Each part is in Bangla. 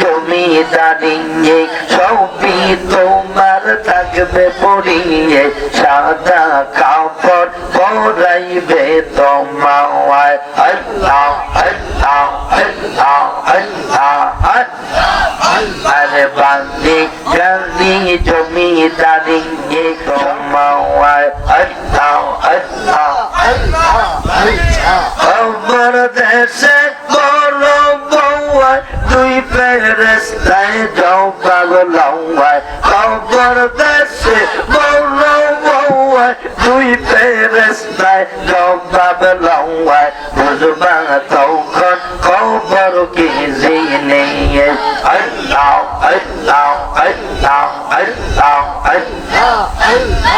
জমিদারি সবই তোমার থাকবে পড়িয়ে সাদা কাপড় পরাইবে তোমায় আল্লাহ আল্লাহ আল্লাহ আল্লাহ আরে বাড়ি গাড়ি জমিদারি তোমায় আল্লাহ আমার দেশে বড় বউয়ায় দুই পেরেস্তায় যাও পাগল হওয়ায়। খবর দেশে বড় বউয়ায় দুই পেরেস্তায় যাও পাগল হওয়ায়। বুঝবা তখন খবর কি জিনে আল্লাহ আল্লাহ আল্লাহ আল্লাহ আল্লাহ।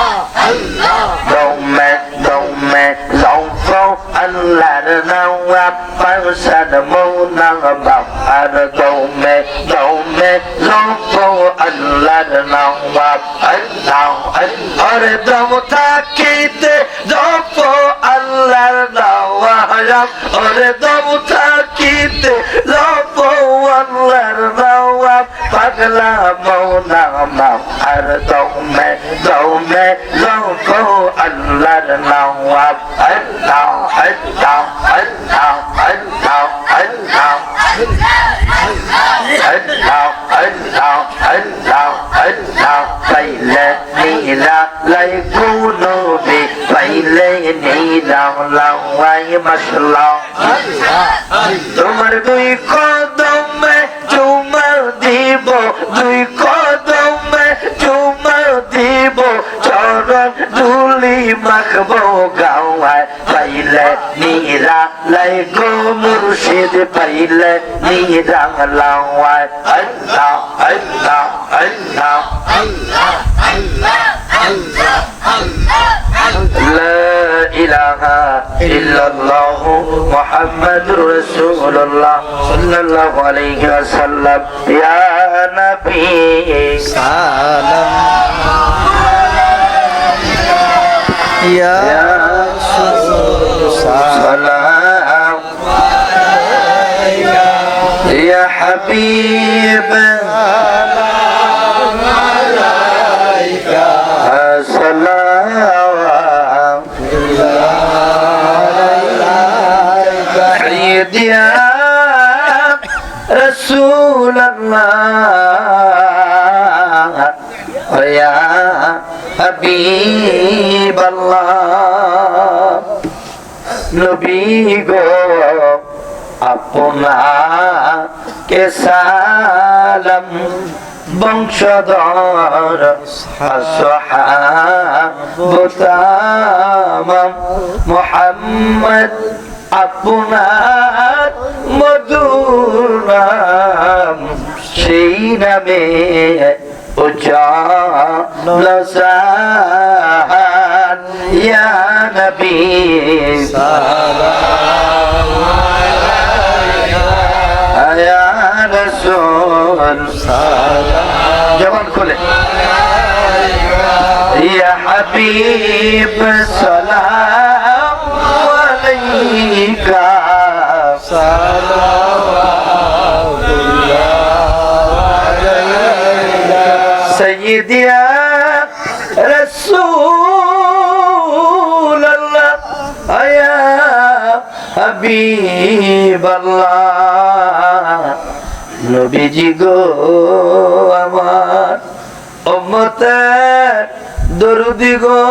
Zonfo, alar nawap, alaw, alar daw takite, zonfo, alar nawap, ore daw takite, zonfo, alar nawap, pagla mo nang bakar. Dome, dome, zonfo, alar nawap, alaw, alaw, alaw, alaw, alaw. Allah, Allah, Allah, Allah, Baile nila lay kunubi, baile nila laway mashallah. তোমার দুই কদমে চুমার দিব দুই কদমে চুমার দিব চরণ ধুলি মাখবো গাওয়ায় পাইলে নীরা লাই গো মুর্শিদ পাইলে নীরা লাওয়ায় لا إله إلا الله محمد رسول الله صلى الله عليه وسلم يا نبي سلام يا سلام يا حبيب গো আপনাকে সালাম বংশধর মোহাম্মদ আপনার মধুর নাম সেই নামে উজান ইয়া النبي سلام عليك يا رسول سلام جوان كله يا حبيب سلام عليك سلام سيدي يا رسول হাবিব নবীজি গো আমার উম্মতের দরুদি গো।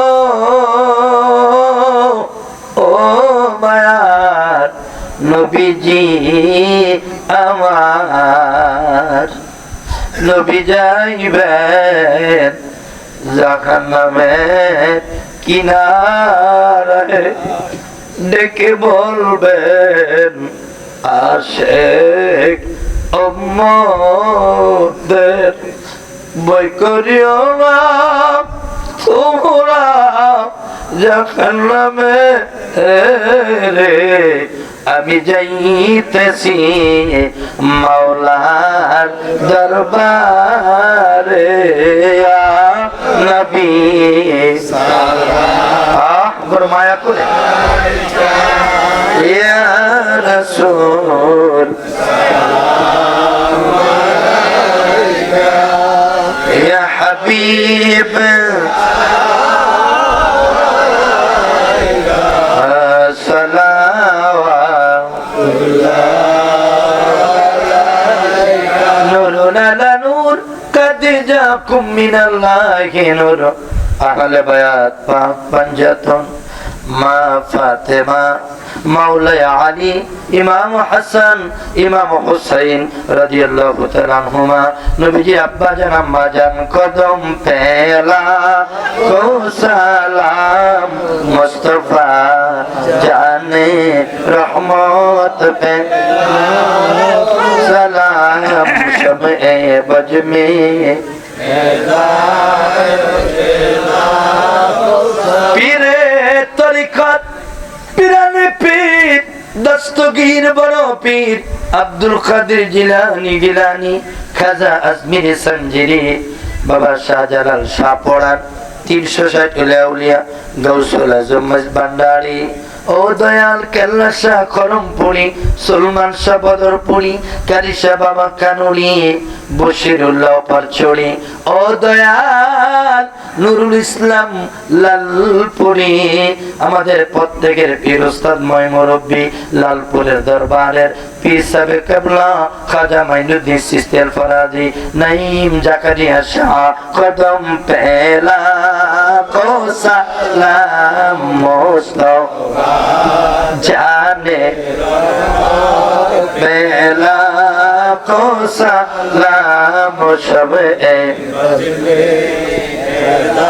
ও মায়ার নবীজি আমার। নবী যাইবেন জাহান্নামে কিনারে ডেকে বলবেন আশেক অম্মদের বই করিও তোমরা নামে রে আমি যাইতেছি মাওলার দরবারে নবী। আহ বড় মায়া করে। লাকুম মিনাল্লাহি নূর আহলে বায়াত পাঞ্জাতন মা ফাতেমা মাওলাই আলী ইমাম হাসান ইমাম হুসাইন রাদিয়াল্লাহু তাআলা হুমা নবীজি আব্বা জান আম্মা জান কদম পেলা কো সালাম মুস্তাফা জানে রহমত পে সালাম শবে বজমে পীরে তরিকত, পিরানে পীর, দস্তগীর বড় পীর, আব্দুল কাদের জিলানি, গিলানি, খাজা আজমির সঞ্জিরি বাবা শাহজালাল শাহ পড়ান, তিনশো ষাট উলিয়া গৌসুল আজম ভান্ডারি। দয়াল কেল্লা শাহ সলমান কারিশা বাবা দয়াল নুরুল ইসলাম লালপুরি, আমাদের প্রত্যেকের পীর উস্তাদ ময় মুরব্বী, লালপুরের দরবারের পীর সাহেব কেবলা খাজা মাইনুদ্দিন সিস্তেল ফরাজি নাইম জাকারিয়া শাহ কদম পেলা کو سلام مصطفیٰ جانے بیلا کو سلام شب اے بیلا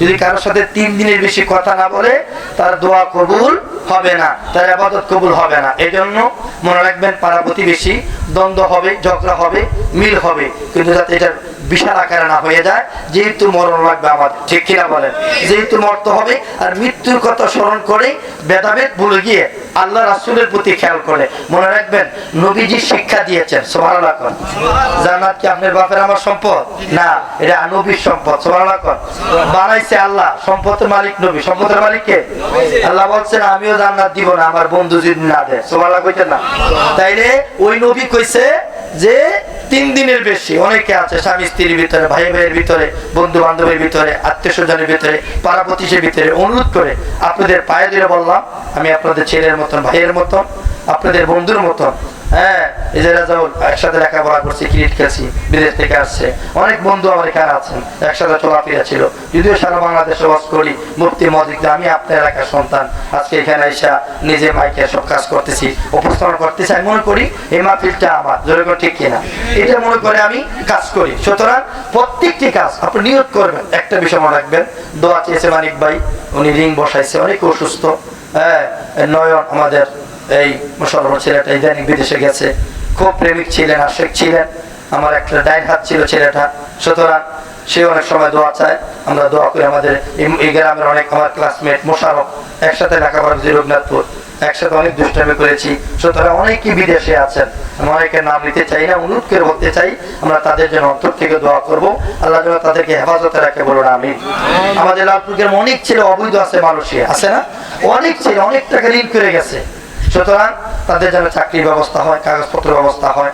যদি কারোর সাথে তিন দিনের বেশি কথা না বলে, তার দোয়া কবুল হবে না, তার আবাদত কবুল হবে না। এই জন্য মনে রাখবেন, পাড়া প্রতিবেশী, দ্বন্দ্ব হবে, ঝগড়া হবে, মিল হবে, কিন্তু যাতে এটার বিশাল আকারে না হয়ে যায়, যেহেতু মরণ লাগবে আমাদের। ঠিক কিনা বলেন? যেহেতু মরতে হবে, আর মৃত্যুর কথা স্মরণ করে ভেদাভেদ ভুলে গিয়ে আল্লাহ রাসুলের প্রতি খেয়াল করে। মনে রাখবেন, নবীজি শিক্ষা দিয়েছেন কর জান্নাত কি আপনার বাপের আমার সম্পদ? না, এটা নবীর সম্পদ সোহানা কর বানাইছে আল্লাহ, সম্পদের মালিক নবী। সম্পদের মালিক কে? আল্লাহ বলছেন, আমিও জান্নাত দিব না, আমার বন্ধু যদি না দেয়। সোহানা কইতেন না। তাইলে ওই নবী কইছে যে, তিন দিনের বেশি। অনেকে আছে, স্বামী স্ত্রীর ভিতরে ভাই ভাইয়ের ভিতরে বন্ধু বান্ধবের ভিতরে আত্মীয় স্বজনের ভিতরে, পাড়া প্রতিশের ভিতরে অনুরোধ করে আপনাদের পায়ে দিয়ে বললাম, আমি আপনাদের ছেলের মতন, ভাইয়ের মতন, আপনাদের বন্ধুর মতন হ্যাঁ নিজে মাইকে সব কাজ করতেছি, উপস্থাপন মনে করি, এই মাহফিলটা আমার, জোরে করে ঠিক কিনা। এটা মনে করে আমি কাজ করি। সুতরাং প্রত্যেকটি কাজ আপনি নিয়োগ করবেন। একটা বিষয় মনে রাখবেন, দোয়া চেয়েছে মানিক ভাই, উনি রিং বসাইছে, অনেক অসুস্থ। হ্যাঁ নয়ন আমাদের এই মুসলমান ছেলেটা ইদানিং বিদেশে গেছে। খুব প্রেমিক ছিলেন, আশেক ছিলেন। আমার একটা ডাইন হাত ছিল ছেলেটা। সুতরাং সে অনেক সময় দোয়া চায়। আমরা দোয়া করি আমাদের এই- গ্রামের অনেক আমার ক্লাসমেট মোশারফ, একসাথে লেখাপড়া করছি রঘুনাথপুর একসাথে অনেক দুষ্টামি করেছি। সুতরাং অনেকেই বিদেশে আছেন। আমি অনেকের নাম নিতে চাই না, অনুরোধ করে বলতে চাই, আমরা তাদের জন্য অন্তর থেকে দোয়া করব। আল্লাহ যেন তাদেরকে হেফাজতে রাখে, বলুন আমি আমাদের লালপুরের অনেক ছেলে অবৈধ আছে মানুষে আছে না? অনেক ছেলে অনেক টাকা ঋণ করে গেছে। সুতরাং তাদের যেন চাকরির ব্যবস্থা হয়, কাগজপত্র ব্যবস্থা হয়।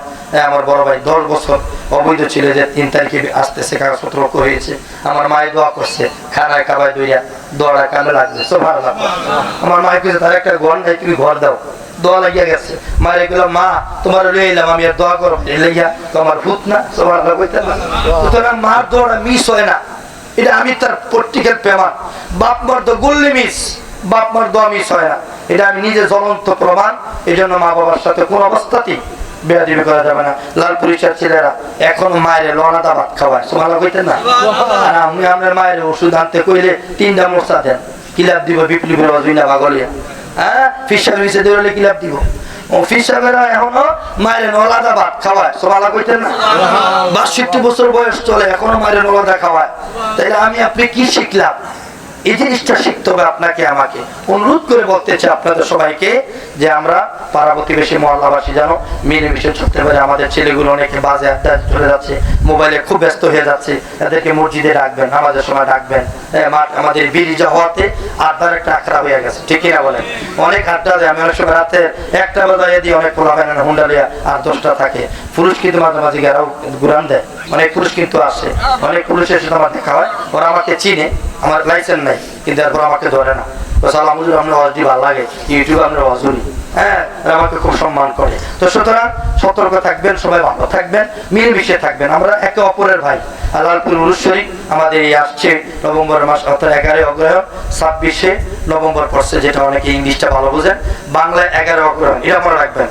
আমার বড় ভাই দশ বছর অবৈধ ছিল যে তিন তারিখে আসতেছে, কাগজপত্র হয়েছে। আমার মায়ের দোয়া করছে, খানায় কাবায় দইয়া দোয়াটা কামে লাগছে সব ভালো লাগবে আমার মায়ের কাছে তার একটা ঘর নাই, তুমি ঘর দাও। দোয়া লাগিয়া গেছে। মায়ের এগুলো মা, তোমার লয়ে এলাম, আমি আর দোয়া করো লইয়া তোমার ভূত না সবার সুতরাং মার দোয়াটা মিস হয় না। এটা আমি তার পত্রিকার পেমান বাপ তো গুল্লি মিস বাপ মর্দ মিস হয় না। এটা আমি নিজে জ্বলন্ত প্রমাণ এই জন্য মা বাবার সাথে কোন অবস্থাতেই বেয়াদিবি করা যাবে না। লাল পুলিশের ছেলেরা এখন মায়ের ভাত খাওয়ায়। সোমালা না? আর আমি আপনার মায়ের ওষুধ আনতে কইলে তিনটা মশা দেন। কিলাপ দিব ভাগলিয়া হ্যাঁ? ফিসার মিশে দিলে কিলাপ দিব। এখনও মায়ের নলাদা ভাত খাওয়ায়। সোমালা কইতেন না? বাষট্টি বছর বয়স চলে এখনও মায়ের নলাদা খাওয়ায়। তাইলে আমি আপনি কি শিখলাম? এই জিনিসটা শিখতে হবে আপনাকে, আমাকে। অনুরোধ করে বলতে চাই আপনাদের সবাইকে যে আমরা পাড়া প্রতিবেশী মহল্লাবাসী, যেন মিলেমিশে চলতে পারে। আমাদের ছেলেগুলো অনেকে বাজে আড্ডা চলে যাচ্ছে, মোবাইলে খুব ব্যস্ত হয়ে যাচ্ছে। এদেরকে মসজিদে ডাকবেন আমাদের সময় ডাকবেন। আমাদের বিরিজা হওয়াতে আড্ডার একটা আখড়া হয়ে গেছে ঠিকই না বলেন? অনেক আড্ডা দেয়, আমি অনেক সময় রাতে একটা বাজায় দিয়ে অনেক পোলা হয় না হুন্ডালিয়া আর দশটা থাকে। পুরুষ কিন্তু মাঝে মাঝে গেরাও ঘুরান দেয়। অনেক পুরুষ কিন্তু আসে অনেক পুরুষের সাথে আমার দেখা হয়। ওরা আমাকে চিনে। আমার লাইসেন্স নাই। কিন্তু এরপর আমাকে ধরে না। তো আমরা হজদি ভালো লাগে। ইউটিউব আমরা হজুরি হ্যাঁ আমাকে খুব সম্মান করে। তো সুতরাং সতর্ক থাকবেন, সবাই ভালো থাকবেন থাকবেন। আমরা একে অপরের ভাই। উরুশ্বরী আমাদের এই আসছে নভেম্বর মাস অর্থাৎ ছাব্বিশে নভেম্বর পড়ছে, যেটা অনেকে ইংলিশটা ভালো বোঝেন। বাংলায় এগারো এটা মনে রাখবেন।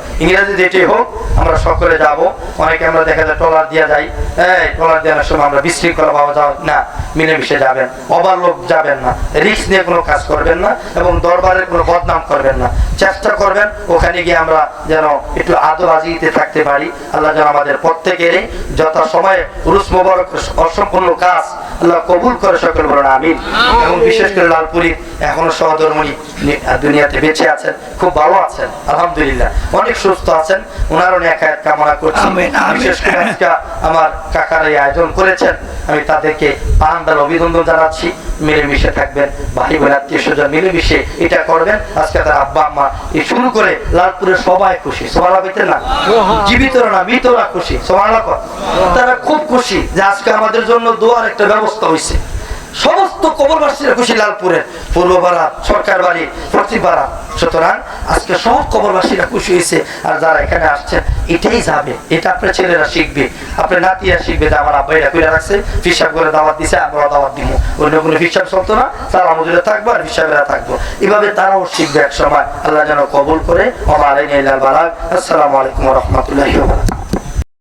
যেটাই হোক, আমরা সকলে যাব। অনেকে আমরা দেখা যায় ট্রলার দিয়ে যাই। এই, ট্রলার দেওয়ার সময় আমরা বিশৃঙ্খলা ভাবে যাও না, মিলেমিশে যাবেন। ওভারলোক যাবেন না। রিস্ক নিয়ে কোনো কাজ করবেন না এবং দরবারের কোনো বদনাম করবেন না। চেষ্টা করবেন ওখানে গিয়ে আমরা যেন একটু আদর আজিতে থাকতে পারি। আল্লাহ যেন আমাদের প্রত্যেকেরই যথা সময়ে রুস মোবারক অসম্পূর্ণ কাজ আল্লাহ কবুল করে সকল বলেন আমিন। এবং বিশেষ করে লালপুরি এখনও সহধর্মণি দুনিয়াতে বেঁচে আছেন খুব ভালো আছেন আলহামদুলিল্লাহ। অনেক সুস্থ আছেন ওনার অনেক হায়াত কামনা করছি। বিশেষ করে আজকে আমার কাকার এই আয়োজন করেছেন আমি তাদেরকে পান্ডার অভিনন্দন জানাচ্ছি। মিলেমিশে থাকবেন ভাই বোন আত্মীয় স্বজন মিলেমিশে এটা করবেন। আজকে তার আব্বা আম্মা এই শুরু করে লালপুরের সবাই খুশি সবাই হইতে না? জীবিতরা না মৃতরা খুশি সবাই তারা খুব খুশি যে আজকে আমাদের জন্য দোয়ার একটা ব্যবস্থা হয়েছে সমস্ত কবরবাসীরা খুশি লালপুরের পূর্ব পাড়া, সরকার বাড়ি পশ্চিম পাড়া। সুতরাং আজকে সব কবরবাসীরা খুশি হয়েছে আর যারা এখানে আসছেন এটাই যাবে। এটা আপনার ছেলেরা শিখবে, আপনার নাতিরা শিখবে যে আমার আব্বাইরা করে রাখছে ফিসাব করে দাওয়াত দিছে আমরা দাওয়াত দিব। অন্য কোনো ফিসাব চলতো না, তারা মজুরে থাকব আর ফিসাবেরা থাকব। এভাবে তারাও শিখবে এক সময় আল্লাহ যেন কবুল করে আমার আসসালামু আলাইকুম রহমতুল্লাহ